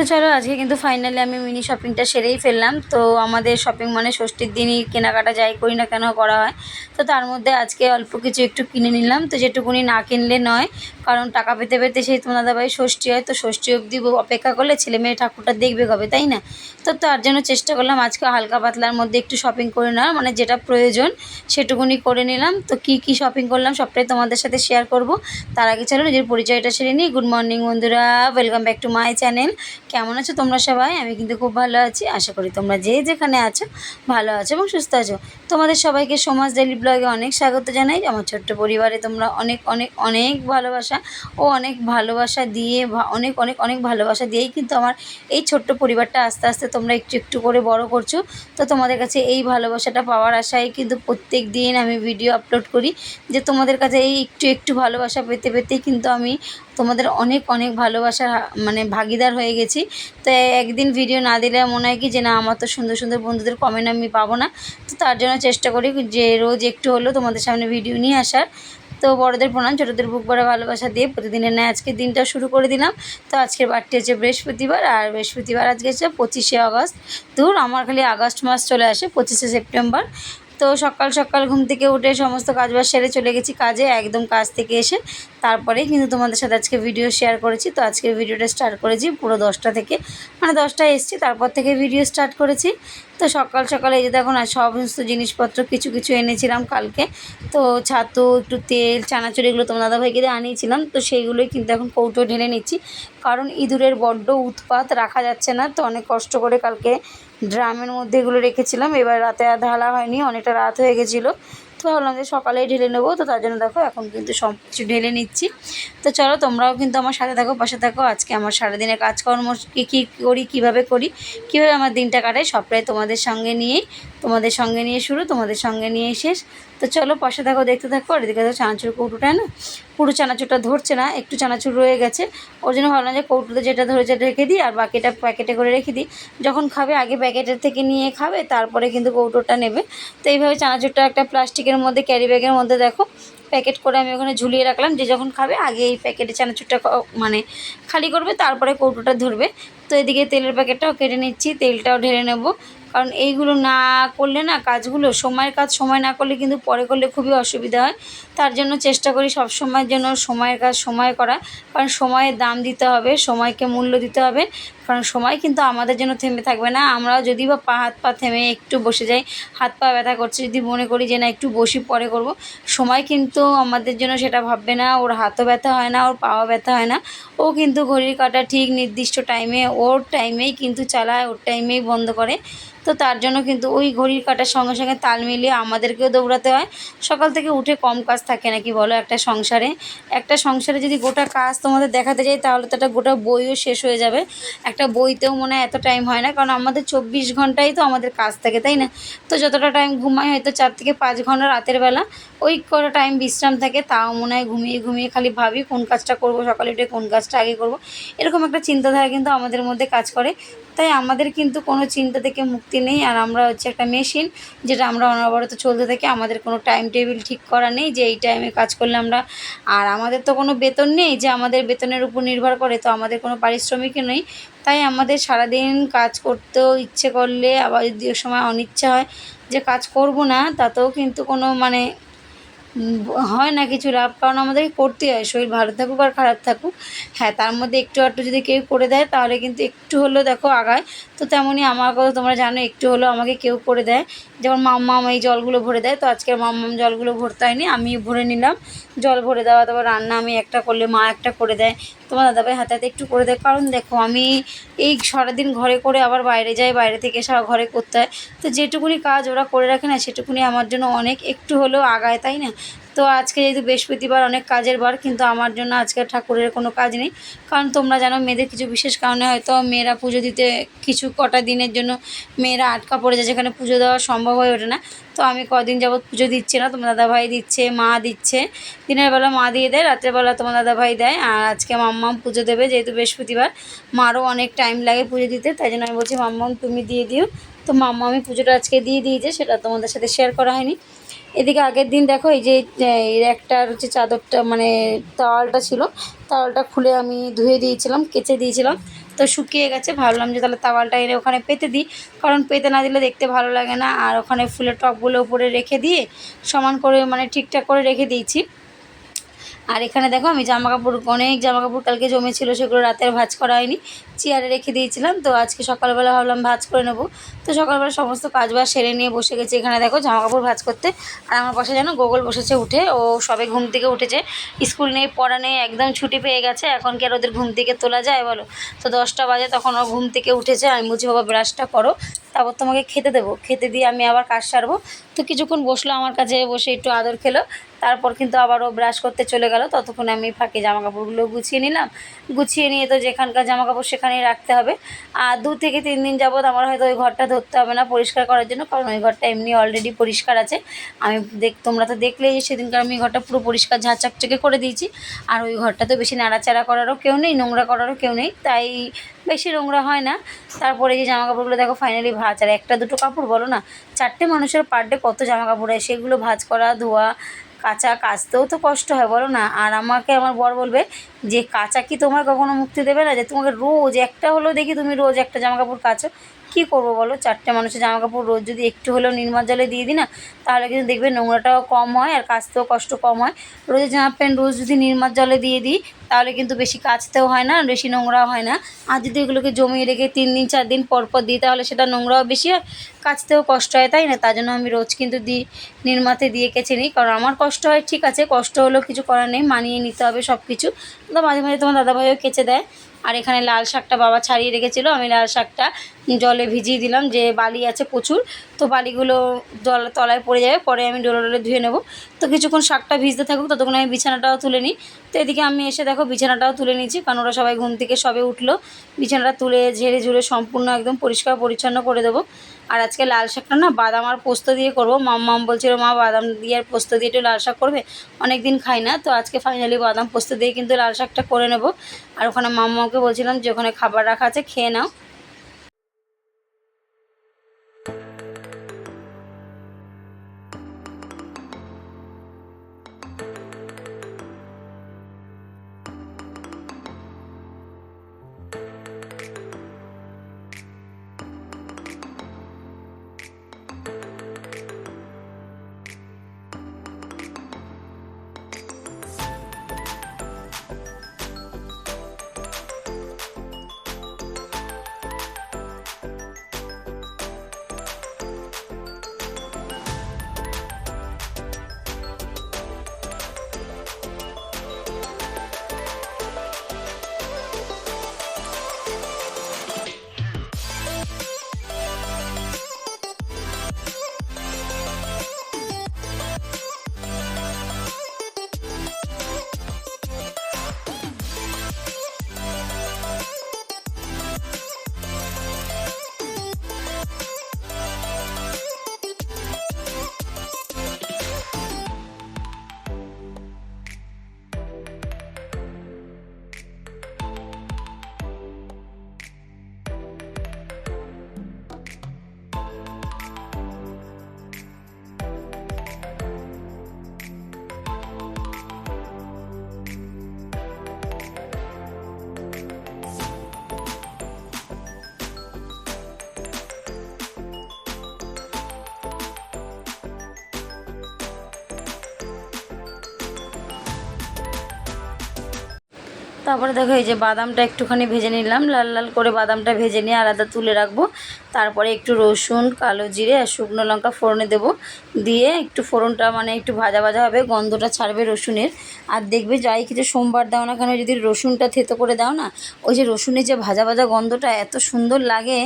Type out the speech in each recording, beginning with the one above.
তো চলো, আজকে কিন্তু ফাইনালি আমি মিনি শপিংটা সেরেই ফেললাম। তো আমাদের শপিং মানে ষষ্ঠীর দিনই কেনাকাটা যাই করি না কেন করা হয়। তো তার মধ্যে আজকে অল্প কিছু একটু কিনে নিলাম। তো যেটুকুনি না কিনলে নয়, কারণ টাকা পেতে পেতে সেই তোমার দাদাভাই ষষ্ঠী হয়, তো ষষ্ঠী অবধি অপেক্ষা করলে ছেলে মেয়ে ঠাকুরটা দেখবে কবে, তাই না? তো তার জন্য চেষ্টা করলাম আজকে হালকা পাতলার মধ্যে একটু শপিং করে নেওয়ার মানে যেটা প্রয়োজন সেটুকুনি করে নিলাম। তো কি কি শপিং করলাম সবটাই তোমাদের সাথে শেয়ার করব। তার আগে চলো নিজের পরিচয়টা সেরে নিই। গুড মর্নিং বন্ধুরা welcome back to my channel কেমন আছো তোমরা সবাই? আমি কিন্তু খুব ভালো আছি। আশা করি তোমরা যে যেখানে আছো, ভালো আছো এবং সুস্থ আছো। তোমাদের সবাইকে সমাজ ডেলি অনেক স্বাগত জানাই। আমার ছোট্ট পরিবারে তোমরা অনেক অনেক অনেক ভালোবাসা ও অনেক ভালোবাসা দিয়ে অনেক অনেক অনেক ভালোবাসা দিয়েই কিন্তু আমার এই ছোট্ট পরিবারটা আস্তে আস্তে তোমরা একটু একটু করে বড় করছ। তো তোমাদের কাছে এই ভালোবাসাটা পাওয়ার আশায় কিন্তু প্রত্যেক দিন আমি ভিডিও আপলোড করি যে তোমাদের কাছে এই একটু একটু ভালোবাসা পেতে পেতেই কিন্তু আমি তোমাদের অনেক অনেক ভালোবাসার মানে ভাগিদার হয়ে গেছি। তো একদিন ভিডিও না দিলে মনে হয় কি যে, না, আমার তো সুন্দর সুন্দর বন্ধুদের কমেন্ট আমি পাবো না। তো তার জন্য চেষ্টা করি যে, রোজ একটু হলেও তোমাদের সামনে ভিডিও নিয়ে আসার। তো বড়দের প্রণাম, ছোটোদের বুক ভরা ভালোবাসা দিয়ে প্রতিদিনের ন্যায় আজকের দিনটা শুরু করে দিলাম। তো আজকের বারটি হচ্ছে বৃহস্পতিবার, আর বৃহস্পতিবার আজকে হচ্ছে পঁচিশে আগস্ট। দূর আমার খালি আগস্ট মাস চলে আসে, পঁচিশে সেপ্টেম্বর। তো সকাল সকাল ঘুম থেকে উঠে সমস্ত কাজবাজ সেরে চলে গেছি কাজে, একদম কাজ থেকে এসে। তারপরেই কিন্তু তোমাদের সাথে আজকে ভিডিও শেয়ার করেছি। তো আজকের ভিডিওটা স্টার্ট করেছি পুরো দশটা থেকে। মানে দশটায় এসেছি, তারপর থেকে ভিডিও স্টার্ট করেছি। তো সকাল সকালে এই যে দেখো না, সমস্ত জিনিসপত্র কিছু কিছু এনেছিলাম কালকে। তো ছাতু, একটু তেল, চানাচুর এগুলো তোমার দাদাভাইকে দিয়ে আনিয়েছিলাম। তো সেইগুলোই কিন্তু এখন কৌটো ঢেলে নিচ্ছি। কারণ ইঁদুরের বড্ড উৎপাত, রাখা যাচ্ছে না। তো অনেক কষ্ট করে কালকে ড্রামের মধ্যে এগুলো রেখেছিলাম। এবার রাতে আর ঢালা হয়নি, অনেকটা রাত হয়ে গেছিল। তো ভাবলাম যে সকালেই ঢেলে নেব, তো তার জন্য দেখো এখন কিন্তু সব কিছু ঢেলে নিচ্ছি। তো চলো তোমরাও কিন্তু আমার সাথে থাকো, পাশে থাকো। আজকে আমার সারাদিনের কাজকর্ম কী কী করি, কীভাবে করি, কীভাবে আমার দিনটা কাটাই, সবটাই তোমাদের সঙ্গে নিয়েই, তোমাদের সঙ্গে নিয়ে শুরু, তোমাদের সঙ্গে নিয়ে শেষ। তো চলো পাশে থাকো, দেখতে থাকো, আর এদিকে তো চানাচুর কৌটোটা, না? পুরো চানাচুরটা ধরছে না, একটু চানাচুর রয়ে গেছে। ওর জন্য ভাবলাম যে কৌটোতে যেটা ধরেছে রেখে দিই, আর বাকিটা প্যাকেটে করে রেখে দিই। যখন খাবে আগে প্যাকেটের থেকে নিয়ে খাবে, তারপরে কিন্তু কৌটোটা নেবে। তো এইভাবে চানাচুরটা একটা প্লাস্টিকের মধ্যে, ক্যারি ব্যাগের মধ্যে দেখো, প্যাকেট করে আমি ওখানে ঝুলিয়ে রাখলাম। যে যখন খাবে, আগে এই প্যাকেটে চানাচুরটা মানে খালি করবে, তারপরে কৌটোটা ধরবে। তো এদিকে তেলের প্যাকেটটাও কেটে নিচ্ছি, তেলটাও ঢেলে নেব। কারণ এইগুলো না করলে না কাজগুলো, সময়ের কাজ সময় না করলে কিন্তু পরে করলে খুবই অসুবিধা হয়। তার জন্য চেষ্টা করি সব সময়ের জন্য সময়ের কাজ সময় করা। কারণ সময়ের দাম দিতে হবে, সময়কে মূল্য দিতে হবে। কারণ সময় কিন্তু আমাদের জন্য থেমে থাকবে না। আমরা যদি বা পা হাত পা থেমে একটু বসে যাই, হাত পা ব্যথা করছে, যদি মনে করি যে না, একটু বসি, পরে করব। সময় কিন্তু আমাদের জন্য সেটা ভাববে না। ওর হাতও ব্যথা হয় না, ওর পাও ব্যথা হয় না। ও কিন্তু ঘড়ির কাটা ঠিক নির্দিষ্ট টাইমে ওর টাইমেই কিন্তু চালায়, ওর টাইমেই বন্ধ করে। তো তার জন্য কিন্তু ওই ঘড়ির কাটার সঙ্গে সঙ্গে তাল মিলিয়ে আমাদেরকেও দৌড়াতে হয়। সকাল থেকে উঠে কম কাজ থাকে নাকি বলো একটা সংসারে? একটা সংসারে যদি গোটা কাজ তোমাদের দেখাতে যাই, তাহলে তো একটা গোটা বইও শেষ হয়ে যাবে। একটা বইতেও মনে হয় এত টাইম হয় না, কারণ আমাদের চব্বিশ ঘন্টাই তো আমাদের কাজ থাকে, তাই না? তো যতটা টাইম ঘুমাই, হয়তো চার থেকে পাঁচ ঘণ্টা রাতের বেলা, ওই কটা টাইম বিশ্রাম থাকে, তাও মনে হয় ঘুমিয়ে ঘুমিয়ে খালি ভাবি কোন কাজটা করব, সকালে উঠে কোন কাজটা আগে করব। এরকম একটা চিন্তাধারা কিন্তু আমাদের মধ্যে কাজ করে। তাই আমাদের কিন্তু কোনো চিন্তা থেকে মুক্তি নেই আর আমরা হচ্ছে একটা মেশিন যেটা আমরা অনবরত চলতে থাকি। আমাদের কোনো টাইম টেবিল ঠিক করা নেই যে এই টাইমে কাজ করলে আমরা আর আমাদের তো কোনো বেতন নেই যে আমাদের বেতনের উপর নির্ভর করে তো আমাদের কোনো পারিশ্রমিকও নেই। তাই আমাদের সারাদিন কাজ করতেও ইচ্ছে করলে আবার যদি সময় অনিচ্ছা হয় যে কাজ করব না তাতেও কিন্তু কোনো মানে হয় না কিছু লাভ কারণ আমাদেরকে করতে হয়, শরীর ভালো থাকুক আর খারাপ থাকুক। হ্যাঁ তার মধ্যে একটু আধটু যদি কেউ করে দেয়, তাহলে কিন্তু একটু হলেও দেখো আগায়। তো তেমনই আমার কথা তোমরা জানো, একটু হলেও আমাকে কেউ করে দেয়। যেমন মাম্মাম এই জলগুলো ভরে দেয়, তো আজকে মাম্মাম জলগুলো ভরতে হয়নি আমি ভরে নিলাম। জল ভরে দেওয়া, তারপর রান্না আমি একটা করলে মা একটা করে দেয়। তোমার দাদাভাই হাতে হাতে একটু করে দেয়। কারণ দেখো, আমি এই সারাদিন ঘরে করে আবার বাইরে যাই, বাইরে থেকে আবার ঘরে করতে হয়। তো যেটুকুনি কাজ ওরা করে রাখে না, সেটুকুনি আমার জন্য অনেক। একটু হলেও আগায়, তাই না? তো আজকে যেহেতু বৃহস্পতিবার অনেক কাজের বার, কিন্তু আমার জন্য আজকে ঠাকুরের কোনো কাজ নেই। কারণ তোমরা জানো, মেয়েদের কিছু বিশেষ কারণে হয়তো মেয়েরা পুজো দিতে কিছু কটা দিনের জন্য মেয়েরা আটকা পড়ে যায়, যেখানে পুজো দেওয়া সম্ভব হয়ে ওঠে না। তো আমি কদিন যাবৎ পুজো দিচ্ছে না, তোমার দাদাভাই দিচ্ছে, মা দিচ্ছে। দিনের বেলা মা দিয়ে দেয়, রাতের বেলা তোমার দাদাভাই দেয়। আর আজকে মাম্মাম পুজো দেবে, যেহেতু বৃহস্পতিবার। মারও অনেক টাইম লাগে পুজো দিতে, তাই জন্য আমি বলছি, মাম্মাম তুমি দিয়ে দিও। তো মাম্মা আমি পুজোটা আজকে দিয়ে দিয়েছে, সেটা তোমাদের সাথে শেয়ার করা হয়নি। এদিকে আগের দিন দেখো, এই যে, এই একটার হচ্ছে চাদরটা মানে তাওয়ালটা ছিল তাওয়ালটা খুলে আমি ধুয়ে দিয়েছিলাম, কেচে দিয়েছিলাম। তো শুকিয়ে গেছে, ভাবলাম যে তাহলে তাওয়ালটা এনে ওখানে পেতে দিই। কারণ পেতে না দিলে দেখতে ভালো লাগে না। আর ওখানে ফুলের টপগুলো উপরে রেখে দিয়ে সমান করে মানে ঠিকঠাক করে রেখে দিয়েছি। আর এখানে দেখো আমি জামা কাপড় অনেক জামা কাপড় কালকে জমেছিল, সেগুলো রাতের ভাজ করা হয়নি। চেয়ারে রেখে দিয়েছিলাম, তো আজকে সকালবেলা ভাবলাম ভাজ করে নেব। তো সকালবেলা সমস্ত কাজ বাজ সেরে নিয়ে বসে গেছি এখানে দেখো জামা কাপড় ভাজ করতে। আর আমার পাশে যেন গোগল বসেছে উঠে, ও সবে ঘুম থেকে উঠেছে। স্কুল নেই, পড়া নেই, একদম ছুটি পেয়ে গেছে, এখন কি আর ওদের ঘুম থেকে তোলা যায় বলো? তো দশটা বাজে, তখন ও ঘুম থেকে উঠেছে, আমি বুঝি বাবা, ব্রাশটা করো, তারপর তোমাকে খেতে দেবো। খেতে দিয়ে আমি আবার কাজ সারবো। তো কিছুক্ষণ বসল আমার কাছে, বসে একটু আদর খেলো, তারপর কিন্তু আবারও ব্রাশ করতে চলে গেল। ততক্ষণে আমি ফাঁকে জামা কাপড়গুলো গুছিয়ে নিলাম। গুছিয়ে নিয়ে তো যেখানকার জামা কাপড় সেখানেই রাখতে হবে। আর দু থেকে তিন দিন যাবৎ আমার হয়তো ওই ঘরটা ধরতে হবে না পরিষ্কার করার জন্য, কারণ ওই ঘরটা এমনি অলরেডি পরিষ্কার আছে। আমি দেখ, তোমরা তো দেখলেই যে সেদিনকার আমি ঘরটা পুরো পরিষ্কার ঝাঁচকচকে করে দিয়েছি। আর ওই ঘরটা তো বেশি নাড়াচাড়া করারও কেউ নেই, নোংরা করারও কেউ নেই, তাই বেশি নোংরা হয় না। তারপরে যে জামা কাপড়গুলো দেখো ফাইনালি ভাজ, আর একটা দুটো কাপড় বলো না, চারটে মানুষের পার ডে কত জামা কাপড় হয় সেগুলো ভাজ করা, ধোয়া কাঁচা কাচতেও তো কষ্ট হয়, বলো না। আর আমাকে আমার বর বলবে যে, কাঁচা কি তোমার কখনো মুক্তি দেবে না? যে, তোমাকে রোজ একটা হলো দেখি তুমি রোজ একটা জামা কাপড় কাচো। কী করব বলো? চারটে মানুষের জামা কাপড় রোজ যদি একটু হলেও নির্মার জলে দিয়ে দিই না, তাহলে কিন্তু দেখবে নোংরাটাও কম হয় আর কাচতেও কষ্ট কম হয়। রোজের জামা প্যান্ট রোজ যদি নির্মার জলে দিয়ে দিই, তাহলে কিন্তু বেশি কাচতেও হয় না, বেশি নোংরাও হয় না। আর যদি এগুলোকে জমিয়ে রেখে তিন দিন, চার দিন পর পর দিই, তাহলে সেটা নোংরাও বেশি হয়, কাচতেও কষ্ট হয়, তাই না? তার জন্য আমি রোজ কিন্তু দিই, নির্মাতে দিয়ে কেচে নিই, কারণ আমার কষ্ট হয়, ঠিক আছে, কষ্ট হলেও কিছু করার নেই, মানিয়ে নিতে হবে সব কিছু মাঝে মাঝে তোমার দাদাভাইও কেচে দেয় আর এখানে লাল শাকটা বাবা ছাড়িয়ে রেখেছিল, আমি লাল শাকটা জলে ভিজিয়ে দিলাম, যে বালি আছে প্রচুর, তো বালিগুলো জল তলায় পড়ে যাবে, পরে আমি ডোলে ডোলে ধুয়ে নেব। তো কিছুক্ষণ শাকটা ভিজতে থাকুক, ততক্ষণ আমি বিছানাটাও তুলে নিই। তো এদিকে আমি এসে দেখো বিছানাটাও তুলে নিয়েছি, কারণ ওরা সবাই ঘুম থেকে সবে উঠল। বিছানাটা তুলে ঝেড়ে ঝুড়ে সম্পূর্ণ একদম পরিষ্কার পরিচ্ছন্ন করে দেবো। আর আজকে লাল শাকটা না বাদাম আর পোস্ত দিয়ে করব। মাম বলছিল, মা, বাদাম দিয়ে আর পোস্ত দিয়ে একটু লাল শাক করবে? অনেক দিন খাই না, তো আজকে ফাইনালি বাদাম পোস্ত দিয়ে কিন্তু লাল শাকটা করে নেব। আর ওখানে মাম্মাকে বলছিলাম যে, ওখানে খাবার রাখা আছে, খেয়ে নাও। তারপরে দেখো এই যে বাদামটা একটুখানি ভেজে নিলাম, লাল লাল করে বাদামটা ভেজে নিয়ে আলাদা তুলে রাখব। তারপরে একটু রসুন, কালো জিরে আর শুকনো লঙ্কা ফোড়নে দেবো। দিয়ে একটু ফোড়নটা মানে একটু ভাজা ভাজা হবে, গন্ধটা ছাড়বে রসুনের। আর দেখবে যাই কিছু সোমবার দাও না কেন, যদি রসুনটা থেতো করে দাও না, ওই যে রসুনের যে ভাজা ভাজা গন্ধটা এত সুন্দর লাগে,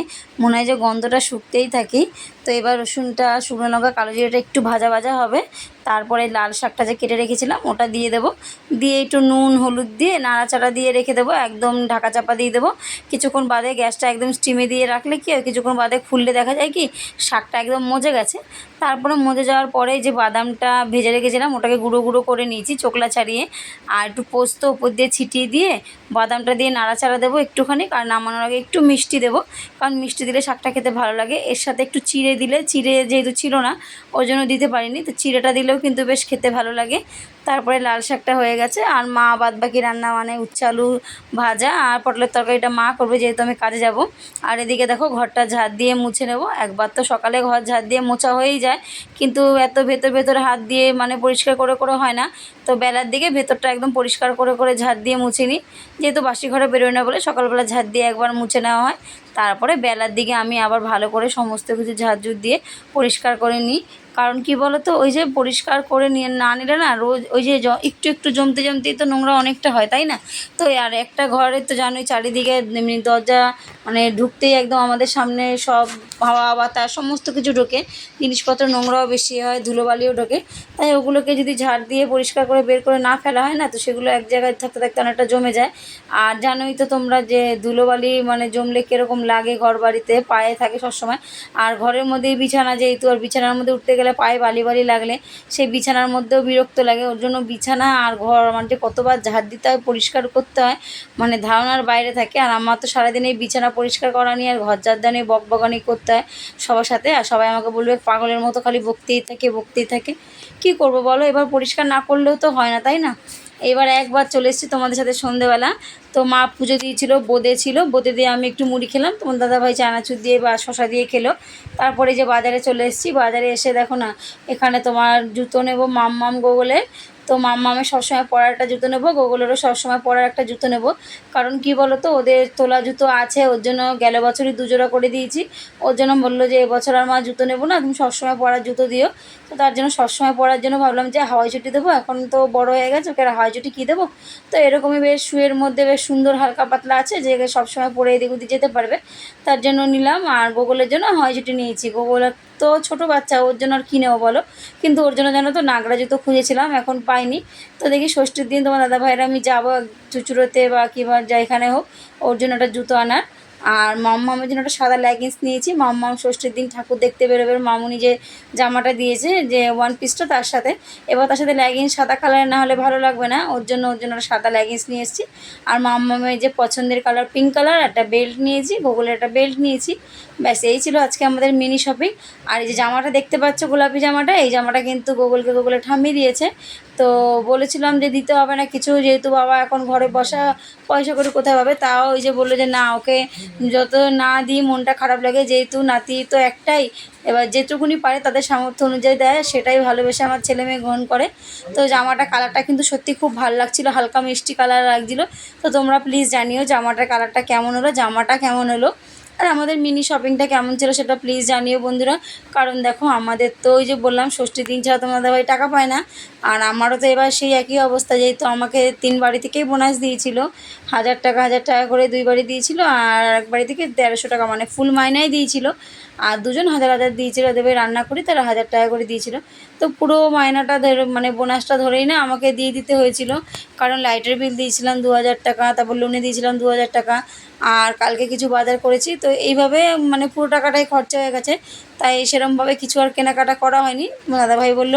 মনে হয় যে গন্ধটা শুকতেই থাকি। তো এবার রসুনটা, শুকনো লঙ্কা, কালো জিরেটা একটু ভাজা ভাজা হবে। তারপরে লাল শাকটা যে কেটে রেখেছিলাম, ওটা দিয়ে দেবো। দিয়ে একটু নুন, হলুদ দিয়ে নাড়াচাড়া দিয়ে রেখে দেবো, একদম ঢাকা চাপা দিয়ে দেবো। কিছুক্ষণ বাদে গ্যাসটা একদম স্টিমে দিয়ে রাখলে কি কিছুক্ষণ বাদে খুললে দেখা যায় কি, শাকটা একদম মজে গেছে। তারপরে মজে যাওয়ার পরে যে বাদামটা ভেজে রেখেছিলাম, ওটাকে গুঁড়ো গুঁড়ো করে নিয়েছি চোখলা ছাড়িয়ে। আর একটু পোস্ত ওপর দিয়ে ছিটিয়ে দিয়ে বাদামটা দিয়ে নাড়াচাড়া দেবো একটুখানি, কারণ নামানোর আগে একটু মিষ্টি দেবো। কারণ মিষ্টি দিলে শাকটা খেতে ভালো লাগে। এর সাথে একটু চিড়ে দিলে, চিড়ে যেহেতু ছিল না, ওই জন্য দিতে পারিনি। তো চিড়েটা দিলেও কিন্তু বেশ খেতে ভালো লাগে। তারপরে লাল শাকটা হয়ে গেছে। আর মা বাদ বাকি রান্না মানে উচ্ছে আলু ভাজা আর পটলের তরকারিটা মা করবে যেহেতু আমি কাজে যাব। আর এদিকে দেখো ঘরটা ঝাড় দিয়ে মুছে নেব। একবার তো সকালে ঘর ঝাড় দিয়ে মোছা হয়েই যায়। কিন্তু এত ভেতর ভেতর হাত দিয়ে মানে পরিষ্কার করে করে হয় না। তো বেলার দিকে ভেতরটা একদম পরিষ্কার করে করে ঝাড় দিয়ে মুছে নিই। যেহেতু বাসি ঘরে বেরোয় না বলে সকালবেলা ঝাড় দিয়ে একবার মুছে নেওয়া হয়। তারপরে বেলার দিকে আমি আবার ভালো করে সমস্ত কিছু ঝাড়ঝুড় দিয়ে পরিষ্কার করে নিই। কারণ কি বলো তো ওই যে পরিষ্কার করে নিয়ে না নিলে না রোজ ওই যে একটু একটু জমতে জমতেই তো নোংরা অনেকটা হয়, তাই না? তো আর একটা ঘরে তো জানোই চারিদিকে এমনি দরজা মানে ঢুকতেই একদম আমাদের সামনে সব হাওয়া বাতাস সমস্ত কিছু ঢোকে, জিনিসপত্র নোংরাও বেশি হয়, ধুলোবালিও ঢোকে। তাই ওগুলোকে যদি ঝাড় দিয়ে পরিষ্কার করে বের করে না ফেলা হয় না, তো সেগুলো এক জায়গায় থাকতে থাকতে অনেকটা জমে যায়। আর জানোই তো তোমরা যে ধুলোবালি মানে জমলে কীরকম লাগে ঘর বাড়িতে পায়ে থাকে সবসময়। আর ঘরের মধ্যেই বিছানা যেহেতু, আর বিছানার মধ্যে উঠতে গেলে পায়ে বালি বালি লাগলে, সেই বিছানার মধ্যেও বিরক্ত লাগে। ওর জন্য বিছানা আর ঘর মানে কতবার ঝাড় দিতে হয়, পরিষ্কার করতে হয় মানে ধারণার বাইরে থাকে। আর আমার তো সারাদিন এই বিছানা পরিষ্কার করা নিয়ে আর ঘর ঝাড় দেওয়া নিয়ে করতে হয় সবার সাথে। আর সবাই আমাকে বলবে, পাগলের মতো খালি বকতেই থাকে বকতেই থাকে। কি করব বলো? এবার পরিষ্কার না করলেও তো হয় না, তাই না? এবার একবার চলে এসেছি তোমাদের সাথে সন্ধেবেলা। তো মা পুজো দিয়েছিল, বোঁদে ছিল। বোঁদে দিয়ে আমি একটু মুড়ি খেলাম। তোমার দাদাভাই চানাচুর দিয়ে বা শশা দিয়ে খেলো। তারপরে যে বাজারে চলে এসেছি, বাজারে এসে দেখো না, এখানে তোমার জুতো নেব মাম মাম গোগলের। তো মাম্মামের সবসময় পরার একটা জুতো নেব, গোগলেরও সবসময় পরার একটা জুতো নেব। কারণ কি বলো তো ওদের তোলা জুতো আছে, ওর জন্য গেল বছরই দুজোড়া করে দিয়েছি। ওর জন্য বলল যে এবছর আর মা জুতো নেব না, তুমি সবসময় পরার জুতো দিও। তো তার জন্য সবসময় পরার জন্য ভাবলাম যে হাওয়াই চটি দেবো। এখন তো বড় হয়ে গেছে, ওকে হাওয়াই চটি কী দেবো? তো এরকমই বেশ, শুয়ের মধ্যে বেশ সুন্দর হালকা পাতলা আছে, যে সবসময় পরে এদিক ওদিক যেতে পারবে। তার জন্য নিলাম, আর গোগলের জন্য হয় যেটি নিয়েছি। গোগলের তো ছোটো বাচ্চা, ওর জন্য আর কিনেও বলো? কিন্তু ওর জন্য জানো তো নাগরা জুতো খুঁজেছিলাম, এখন পাইনি। তো দেখি ষষ্ঠীর দিন তোমার দাদা ভাইয়েরা আমি যাব, চুচুড়োতে বা কিংবা যেখানে হোক, ওর জন্য একটা জুতো আনার। আর মাম্মামের জন্য একটা সাদা লেগিংস নিয়েছি। মাম্মাম ষষ্ঠীর দিন ঠাকুর দেখতে বেরোবে। মামুনি যে জামাটা দিয়েছে যে ওয়ান পিসটা তার সাথে। এবার তার সাথে লেগিংস সাদা কালারের না হলে ভালো লাগবে না। ওর জন্য ওর জন্য একটা সাদা লেগিংস নিয়ে এসেছি। আর মাম্মামের যে পছন্দের কালার পিঙ্ক কালার একটা বেল্ট নিয়েছি গোগলের একটা বেল্ট নিয়েছি। ব্যাস, এই ছিল আজকে আমাদের মিনি শপিং আর এই যে জামাটা দেখতে পাচ্ছ, গোলাপি জামাটা, এই জামাটা কিন্তু গোগলকে গোগলে ঠামিয়ে দিয়েছে। তো বলেছিলাম যে দিতে হবে না, কিছু যেহেতু বাবা এখন ঘরে বসা, পয়সা করে কোথায় পাবে? তাও ওই যে বলল যে না, ওকে যত না দিই মনটা খারাপ লাগে, যেহেতু নাতি তো একটাই, এবার যেটুকুনি পারে তাদের সামর্থ্য অনুযায়ী দেয়, সেটাই ভালোবেসে আমার ছেলে মেয়ে গ্রহণ করে। তো জামাটা কালারটা কিন্তু সত্যি খুব ভালো লাগছিল, হালকা মিষ্টি কালার লাগছিল। তো তোমরা প্লিজ জানিও জামাটার কালারটা কেমন হলো, জামাটা কেমন হলো? আর আমাদের মিনি শপিংটা কেমন ছিল সেটা প্লিজ জানিও বন্ধুরা। কারণ দেখো আমাদের তো ওই যে বললাম ষষ্ঠীর দিন ছাড়া তোমাদের ভাই টাকা পায় না। আর আমারও তো এবার সেই একই অবস্থা যেহেতু আমাকে তিন বাড়ি থেকেই বোনাস দিয়েছিল। হাজার টাকা হাজার টাকা করে দুই বাড়ি দিয়েছিল আর এক বাড়ি থেকে দেড়শো টাকা মানে ফুল মাইনাই দিয়েছিল। আর দুজন হাজার হাজার দিয়েছিল দেবে রান্না করি, তারা হাজার টাকা করে দিয়েছিল। তো পুরো মায়নাটা ধরে মানে বোনাসটা ধরেই না আমাকে দিয়ে দিতে হয়েছিল। কারণ লাইটের বিল দিয়েছিলাম দু হাজার টাকা, তারপর লোনে দিয়েছিলাম দু হাজার টাকা, আর কালকে কিছু বাজার করেছি। তো এইভাবে মানে পুরো টাকাটাই খরচা হয়ে গেছে। তাই সেরমভাবে কিছু আর কেনাকাটা করা হয়নি। দাদাভাই বলল,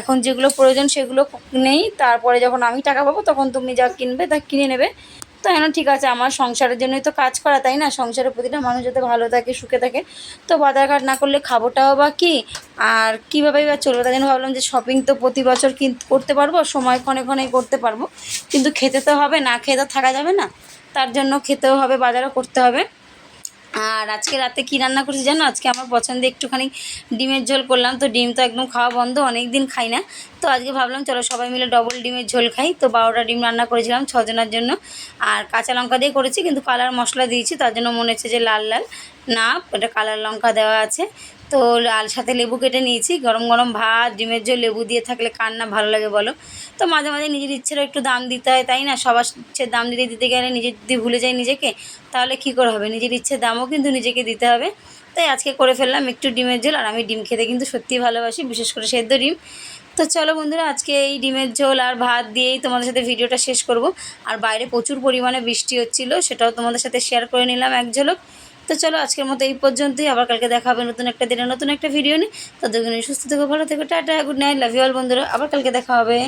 এখন যেগুলো প্রয়োজন সেগুলো নেই, তারপরে যখন আমি টাকা পাবো, তখন তুমি যা কিনবে তা কিনে নেবে। তো হ্যাঁ ঠিক আছে, আমার সংসারের জন্যই তো কাজ করা, তাই না? সংসারের প্রতিটা মানুষ যাতে ভালো থাকে, সুখে থাকে, তো বাজারঘাট না করলে খাবোটাও বা কি? আর কীভাবেই বা চলবে? তাই জন্য ভাবলাম যে শপিং তো প্রতি বছর করতে পারব, সময় ক্ষণে ক্ষণে করতে পারব। কিন্তু খেতে তো হবে, না খেয়ে তো থাকা যাবে না। তার জন্য খেতেও হবে, বাজারও করতে হবে। আর আজকে রাতে কি রান্না করছি জানো? আজকে আমার পছন্দে একটুখানি ডিমের ঝোল করলাম। তো ডিম তো একদম খাওয়া বন্ধ অনেক দিন খাই না। তো আজকে ভাবলাম চলো সবাই মিলে ডবল ডিমের ঝোল খাই। তো বারোটা ডিম রান্না করেছিলাম ছজনের জন্য। আর কাঁচা লঙ্কা দিয়ে করেছি, কিন্তু কালার মশলা দিয়েছি, তার জন্য মনে হচ্ছে যে লাল লাল। না, ওটা কালার লঙ্কা দেওয়া আছে। তো লাল সাথে লেবু কেটে নিয়েছি, গরম গরম ভাত, ডিমের ঝোল, লেবু দিয়ে থাকলে কার না ভালো লাগে বলো? তো মাঝে মাঝে নিজের ইচ্ছেরও একটু দাম দিতে হয়, তাই না? সবার ইচ্ছের দাম দিতে দিতে গেলে নিজের যদি ভুলে যায় নিজেকে, তাহলে কী করে হবে? নিজের ইচ্ছের দামও কিন্তু নিজেকে দিতে হবে। তাই আজকে করে ফেললাম একটু ডিমের ঝোল, আর আমি ডিম খেতে কিন্তু সত্যিই ভালোবাসি, বিশেষ করে সেদ্ধ ডিম। তো চলো বন্ধুরা, আজকে এই ডিমের ঝোল আর ভাত দিয়েই তোমাদের সাথে ভিডিওটা শেষ করব। আর বাইরে প্রচুর পরিমাণে বৃষ্টি হচ্ছিল, সেটাও তোমাদের সাথে শেয়ার করে নিলাম এক ঝলক। তো চলো আজকের মতো এই পর্যন্তই। আবার কালকে দেখা হবে নতুন একটা দিনে, নতুন একটা ভিডিও নিয়ে। তাদের সুস্থ থেকো, ভালো থেকো, tata good night love you all বন্ধুরা। আবার কালকে দেখা হবে।